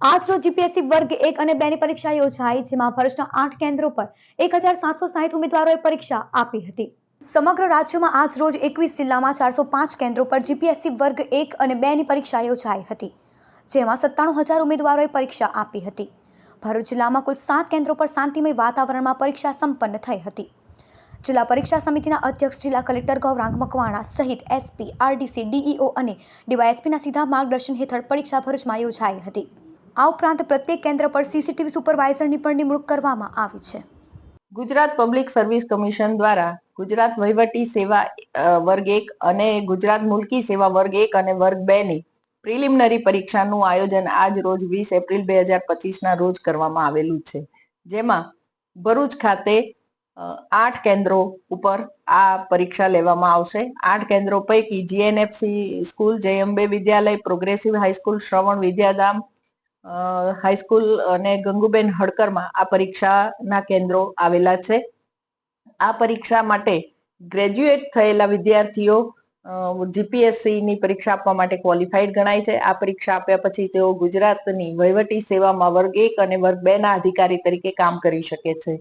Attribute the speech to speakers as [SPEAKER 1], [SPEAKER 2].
[SPEAKER 1] આજ રોજ જીપીએસસી વર્ગ એક અને બે ની પરીક્ષા યોજાઈ, જેમાં વર્ષના આઠ કેન્દ્રો પર એક હજાર સાતસો સાહીઠ ઉમેદવારોએ પરીક્ષા આપી હતી. સમગ્ર રાજ્યમાં આજ રોજ એકવીસ જિલ્લામાં ચારસો પાંચ કેન્દ્રો પર જીપીએસસી વર્ગ એક અને બે ની પરીક્ષા યોજાઈ હતી, જેમાં સત્તાણું હજાર ઉમેદવારોએ પરીક્ષા આપી હતી. ભરૂચ જિલ્લામાં કુલ સાત કેન્દ્રો પર શાંતિમય વાતાવરણમાં પરીક્ષા સંપન્ન થઈ હતી. જિલ્લા પરીક્ષા સમિતિના અધ્યક્ષ જિલ્લા કલેક્ટર ગૌરાંગ મકવાણા સહિત એસપી આરડીસી ડીઈઓ અને ડીવાયએસપીના સીધા માર્ગદર્શન હેઠળ પરીક્ષા ભરૂચમાં યોજાઈ હતી. આ ઉપરાંત પ્રત્યેક કેન્દ્ર પર સીસીટીવી સુપરવાઇઝરની પણ નિમણૂક કરવામાં આવી છે.
[SPEAKER 2] ગુજરાત પબ્લિક સર્વિસ કમિશન દ્વારા ગુજરાત વહીવટી સેવા વર્ગ એક અને ગુજરાત મુલકી સેવા વર્ગ એક અને વર્ગ બે ની પ્રિલિમિનરી પરીક્ષાનું આયોજન આજ રોજ વીસ એપ્રિલ બે હજાર પચીસ ના રોજ કરવામાં આવેલું છે. જેમાં ભરૂચ ખાતે આઠ કેન્દ્રો ઉપર આ પરીક્ષા લેવામાં આવશે. આઠ કેન્દ્રો પૈકી GNFC school, Jayambe Vidyalaya, progressive high school Shravan Vidyadham high school અને ગંગુબેન હડકરમાં આ પરીક્ષાના કેન્દ્રો આવેલા છે. આ પરીક્ષા માટે ગ્રેજ્યુએટ થયેલા વિદ્યાર્થીઓ જીપીએસસી ની પરીક્ષા આપવા માટે ક્વોલિફાઈડ ગણાય છે. આ પરીક્ષા આપ્યા પછી તેઓ ગુજરાતની વહીવટી સેવામાં વર્ગ એક અને વર્ગ બે ના અધિકારી તરીકે કામ કરી શકે છે.